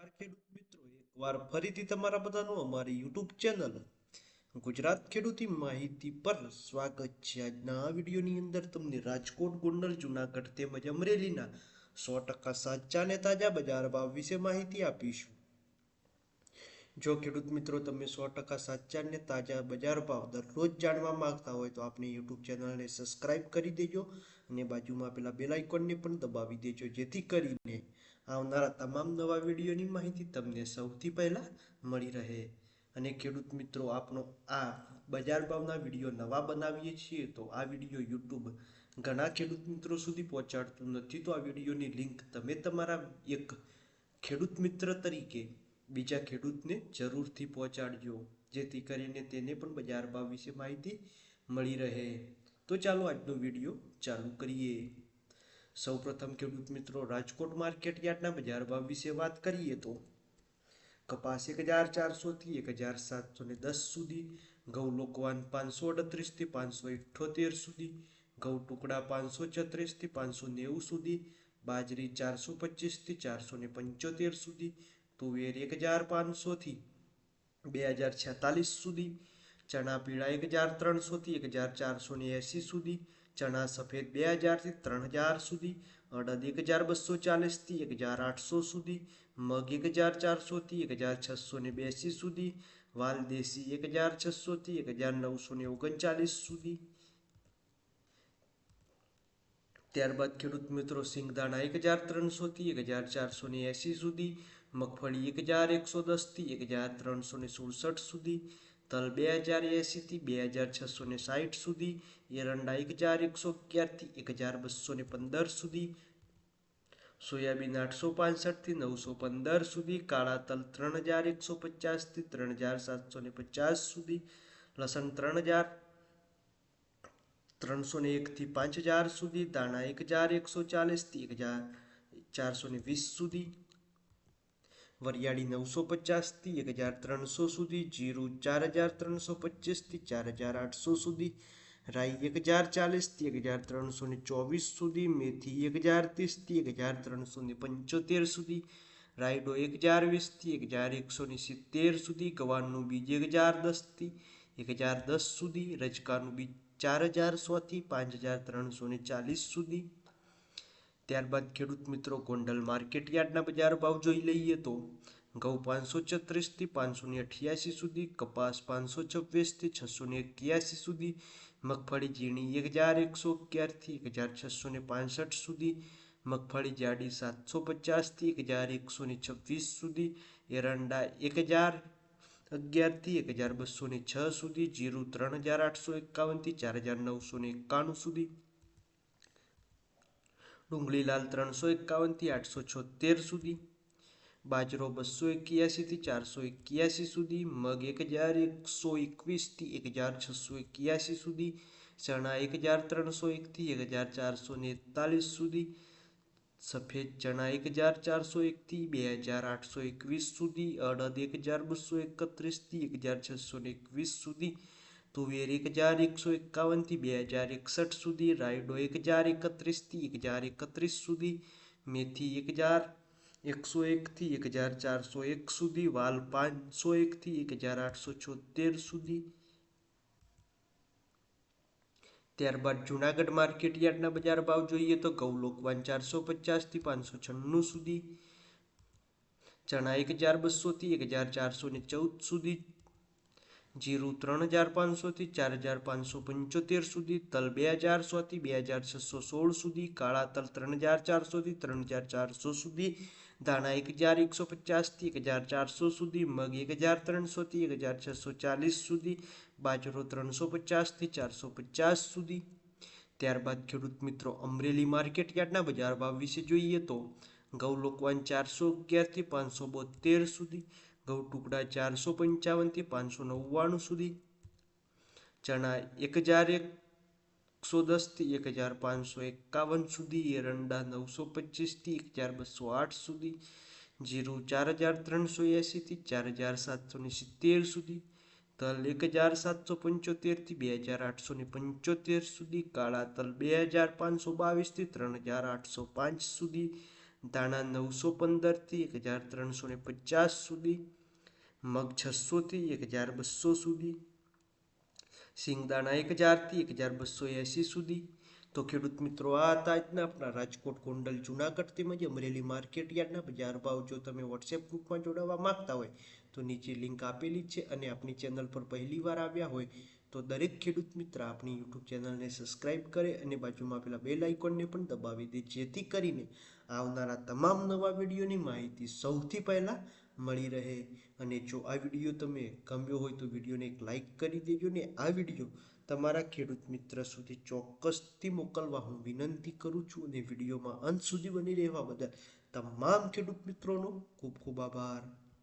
નમસ્કાર ખેડૂત મિત્રો, એકવાર ફરીથી તમારા બધાનું અમારી યુટ્યુબ ચેનલ ગુજરાત ખેડૂતી માહિતી પર સ્વાગત છે. આજના આ વિડીયોની અંદર તમને રાજકોટ, ગોંડલ, જુનાગઢ તેમજ અમરેલીના સો ટકા સાચા ને તાજા બજાર ભાવ વિશે માહિતી આપીશું. જો ખેડૂત મિત્રો, તમે સો ટકા સાચા ને તાજા બજાર ભાવ દરરોજ જાણવા માંગતા હોય તો આપણી યુટ્યુબ ચેનલને સબસ્ક્રાઇબ કરી દેજો અને બાજુમાં પેલા બેલ આઇકોનને પણ દબાવી દેજો, જેથી કરીને આવનારા તમામ નવા વિડીયોની માહિતી તમને સૌથી પહેલાં મળી રહે. અને ખેડૂત મિત્રો આપણો આ બજાર ભાવના વીડિયો નવા બનાવીએ છીએ તો આ વીડિયો યુટ્યુબ ઘણા ખેડૂત મિત્રો સુધી પહોંચાડતું નથી તો આ વિડીયોની લિંક તમે તમારા એક ખેડૂત મિત્ર તરીકે બીજા ખેડૂતને જરૂરથી પહોંચાડજો, જેથી કરીને તેને પણ બજાર ભાવ વિશે માહિતી મળી રહે. તો ચાલો આજનો વીડિયો ચાલુ કરીએ. સૌપ્રથમ ખેડૂત મિત્રો, રાજકોટ માર્કેટ યાર્ડના બજાર ભાવ વિશે વાત કરીએ તો કપાસ એક હજાર ચારસોથી એક હજાર સાતસો ને દસ સુધી, ઘઉં લોકવાન પાંચસો અડત્રીસથી પાંચસો ઇઠ્ઠોતેર સુધી, ઘઉં ટુકડા પાંચસો છત્રીસથી પાંચસો નેવું સુધી, બાજરી ચારસો પચીસથી ચારસો ને પંચોતેર સુધી, તુવેર એક હજાર પાંચસોથી બે હજાર છેતાલીસ સુધી, ચણા પીળા એક હજાર ત્રણસોથી એક હજાર ચારસો ને એંસી સુધી ચણા સફેદ બે હજારથી ત્રણ હજાર સુધી અડદ એક હજાર બસો ચાલીસથી એક હજાર આઠસો સુધી મગ એક હજાર ચારસોથી એક હજાર છસો ને બેસી સુધી વાલદેશી એક હજાર છસોથી એક હજાર નવસો ને ઓગણચાલીસ સુધી ત્યારબાદ ખેડૂત મિત્રો સિંગદાણા એક હજાર ત્રણસોથી એક હજાર ચારસો ને એંસી સુધી મગફળી એક હજાર એકસો દસથી એક હજાર ત્રણસો ને સુડસઠ સુધી તલ બે હજાર એંસીથી બે હજાર છસો ને સાઠ સુધી એરંડા એક હજાર એકસો અગિયારથી એક હજાર બસો ને પંદર સુધી, સોયાબીન આઠસો પાંસઠથી નવસો પંદર સુધી, કાળા તલ ત્રણ હજાર એકસો પચાસથી ત્રણ હજાર સાતસો ને પચાસ સુધી, લસણ ત્રણ હજાર, ત્રણસો ને એકથી પાંચ હજાર સુધી, દાણા એક હજાર એકસો ચાલીસથી એક હજાર ચારસો ને વીસ સુધી વરિયાળી નવસો પચાસથી એક હજાર ત્રણસો સુધી, જીરું ચાર હજાર ત્રણસો પચીસથી ચાર હજાર આઠસો સુધી, રાઈ એક હજાર ચાલીસથી એક હજાર ત્રણસો ને ચોવીસ સુધી, મેથી એક હજાર ત્રીસથી એક હજાર ત્રણસો ને પંચોતેર સુધી, રાયડો એક હજાર વીસથી એક હજાર એકસો ને સિત્તેર સુધી, ગવારનું બીજ એક હજાર દસથી એક હજાર દસ સુધી, રજકાનું બીજ ચાર હજાર સોથી પાંચ હજાર ત્રણસો ને ચાલીસ સુધી ત્યારબાદ ખેડૂત મિત્રો ગોંડલ માર્કેટ યાર્ડના બજાર ભાવ જોઈ લઈએ તો ઘઉં પાંચસો છત્રીસથી પાંચસોને અઠ્યાસી સુધી, કપાસ પાંચસો છવ્વીસથી છસો ને એક્યાસી સુધી, મગફળી ઝીણી એક હજાર એકસો અગિયારથી એક હજાર છસો ને પાંસઠ સુધી, મગફળી જાડી સાતસો પચાસથી એક હજાર એકસો ને છવ્વીસ સુધી, એરંડા એક હજાર અગિયારથી એક હજાર બસો ને છ સુધી, જીરું ત્રણ હજાર આઠસો એકાવનથી ચાર હજાર નવસો ને એકાણું સુધી ડુંગળી લાલ ત્રણસો એકાવનથી આઠસો છોતેર સુધી, બાજરો બસો એક્યાસીથી ચારસો એક્યાસી સુધી, મગ એક હજાર એકસો એકવીસથી એક હજાર છસો એક્યાસી સુધી, ચણા એક હજાર ત્રણસો એકથી એક હજાર ચારસો નેતાલીસ સુધી, સફેદ ચણા એક હજાર ચારસો એકથી બે હજાર આઠસો એકવીસ સુધી, અડદ એક હજાર બસો એકત્રીસથી એક હજાર છસો એકવીસ સુધી તુવેર એક હજાર એકસો એકાવનથી બે હજાર એકસઠ સુધી, રાયડો એક હજાર એકત્રીસથી એક હજાર એકત્રીસ સુધી, મેથી એક હજાર એકસો એકથી એક હજાર ચારસો એક સુધી, વાલ પાંચસો એકથી એક હજાર આઠસો છોતેર સુધી. ત્યારબાદ જુનાગઢ માર્કેટ યાર્ડના બજાર ભાવ જોઈએ તો ઘઉં ચારસો પચાસથી પાંચસો છન્નું સુધી, ચણા એક હજાર બસોથી એક હજાર ચારસો ને ચૌદ સુધી જીરું ત્રણ હજાર પાંચસોથી ચાર હજાર પાંચસો પંચોતેર સુધી, તલ બે હજાર સોથી બે હજાર છસો સોળ સુધી, કાળા તલ ત્રણ હજાર ચારસોથી ત્રણ હજાર ચારસો સુધી દાણા એક હજાર એકસો પચાસથી એક હજાર ચારસો સુધી, મગ એક હજાર ત્રણસોથી એક હજાર છસો ચાલીસ સુધી, બાજરો ત્રણસો પચાસથી ચારસો પચાસ સુધી. ત્યારબાદ ખેડૂત મિત્રો, અમરેલી માર્કેટ યાર્ડના બજાર ભાવ વિશે જોઈએ તો ઘઉં લોકવાન ચારસો અગિયારથી પાંચસો બોતેર સુધી ઘઉં ટુકડા ચારસો પંચાવનથી પાંચસો નવ્વાણું સુધી. ચણા એક હજાર એકસો દસથી એક હજાર પાંચસો એકાવન સુધી. એરંડા નવસો પચીસથી એક હજાર બસો આઠ સુધી. જીરું ચાર હજાર ત્રણસો એંસીથી ચાર હજાર સાતસો ને સિત્તેર સુધી. તલ એક હજાર સાતસો પંચોતેરથી બે હજાર આઠસો ને પંચોતેર સુધી. કાળા તલ બે હજાર પાંચસો બાવીસથી ત્રણ હજાર આઠસો પાંચ સુધી. દાણા નવસો પંદરથી એક હજાર ત્રણસો ને પચાસ સુધી. મગ છસોથી એક હજાર બસો સુધી. સિંગદાણા એક હજારથી એક હજાર બસો એંસી સુધી. તો ખેડૂત મિત્રો, આ હતા આજના આપણા રાજકોટ, ગોંડલ, જુનાગઢ તેમજ અમરેલી માર્કેટ યાર્ડના બજાર ભાવ. જો તમે વોટ્સએપ ગ્રુપમાં જોડાવા માંગતા હોય, તો નીચે લિંક આપેલી છે અને આપણી ચેનલ પર પહેલી વાર આવ્યા હોય, તો દરેક ખેડૂત મિત્ર આપણી યુટ્યુબ ચેનલને સબસ્ક્રાઇબ કરે અને બાજુમાં પેલા બેલ આઇકોનને પણ દબાવી દે, જેથી કરીને આવનારા તમામ નવા વિડીયોની માહિતી સૌથી પહેલાં મળી રહે. અને જો આ વીડિયો તમે ગમ્યો હોય તો વિડીયોને એક લાઈક કરી દેજો ને આ વીડિયો તમારા ખેડૂત મિત્ર સુધી ચોક્કસથી મોકલવા હું વિનંતી કરું છું અને વિડીયોમાં અંત સુધી બની રહેવા બદલ તમામ ખેડૂત મિત્રોનો ખૂબ ખૂબ આભાર.